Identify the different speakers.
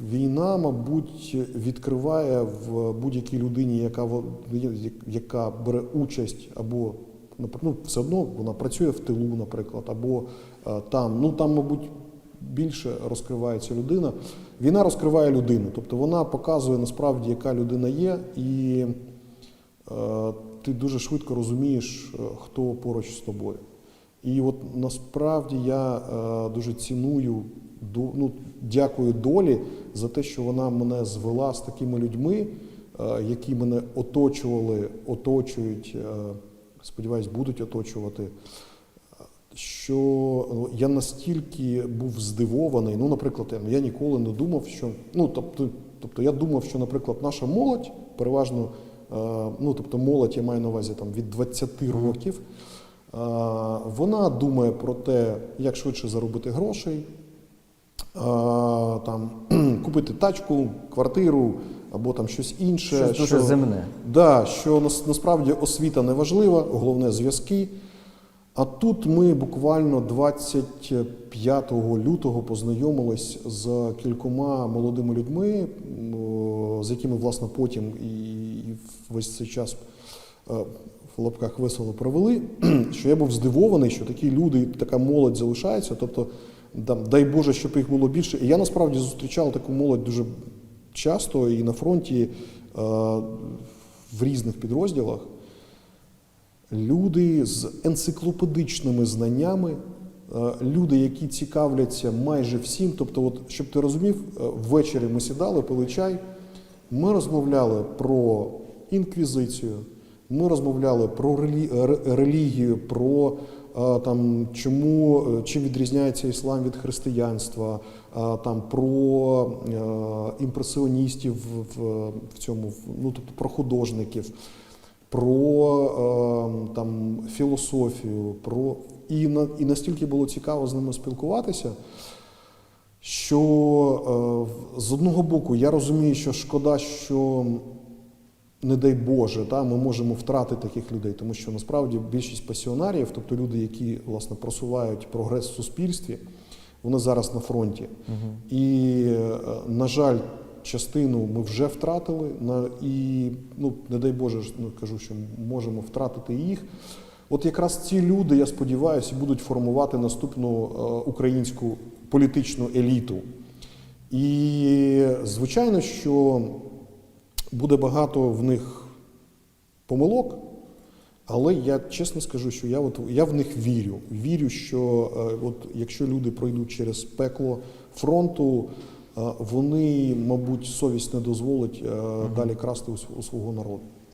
Speaker 1: війна, мабуть, відкриває в будь-якій людині, яка, яка бере участь або ну, все одно вона працює в тилу, наприклад, або е, там. Ну там, мабуть, більше розкривається людина. Війна розкриває людину, тобто вона показує насправді, яка людина є, і е, ти дуже швидко розумієш, е, хто поруч з тобою. І от насправді я е, дуже ціную, ну, дякую долі за те, що вона мене звела з такими людьми, е, які мене оточували, оточують, е, сподіваюсь, будуть оточувати. Що ну, я настільки був здивований. Ну, наприклад, я, ніколи не думав, що ну тобто, тобто я думав, що, наприклад, наша молодь переважно, ну тобто молодь я маю на увазі там від 20 років. Е, Вона думає про те, як швидше заробити грошей, е, там, купити тачку, квартиру або там щось інше.
Speaker 2: Щось дуже
Speaker 1: що,
Speaker 2: земне.
Speaker 1: Да, що насправді освіта не важлива, головне зв'язки. А тут ми буквально 25 лютого познайомились з кількома молодими людьми, з якими, власне, потім і, і весь цей час е, в лапках весело провели. Що я був здивований, що такі люди, така молодь залишається. Тобто, там, дай Боже, щоб їх було більше. І я насправді зустрічав таку молодь дуже часто і на фронті е, в різних підрозділах. Люди з енциклопедичними знаннями, е, люди, які цікавляться майже всім. Тобто, от, щоб ти розумів, е, ввечері ми сідали, пили чай, ми розмовляли про інквізицію, ми розмовляли про релігію, про е, там, чому, е, чим відрізняється іслам від християнства, е, там, про імпресіоністів в, в, цьому, ну, тобто про художників про там, філософію, про і, на, і настільки було цікаво з ними спілкуватися, що з одного боку я розумію, що шкода, що не дай Боже, та, ми можемо втратити таких людей, тому що насправді більшість пасіонарів, тобто люди, які власне просувають прогрес в суспільстві, вони зараз на фронті. І, е, на жаль, частину ми вже втратили, на, і, ну, не дай Боже, ну, кажу, що можемо втратити їх. От якраз ці люди, я сподіваюся, будуть формувати наступну е, українську політичну еліту. І звичайно, що буде багато в них помилок, але я чесно скажу, що я, от, я в них вірю. Вірю, що е, от, якщо люди пройдуть через пекло фронту, е, вони, мабуть, совість не дозволить е, далі красти у свого народу.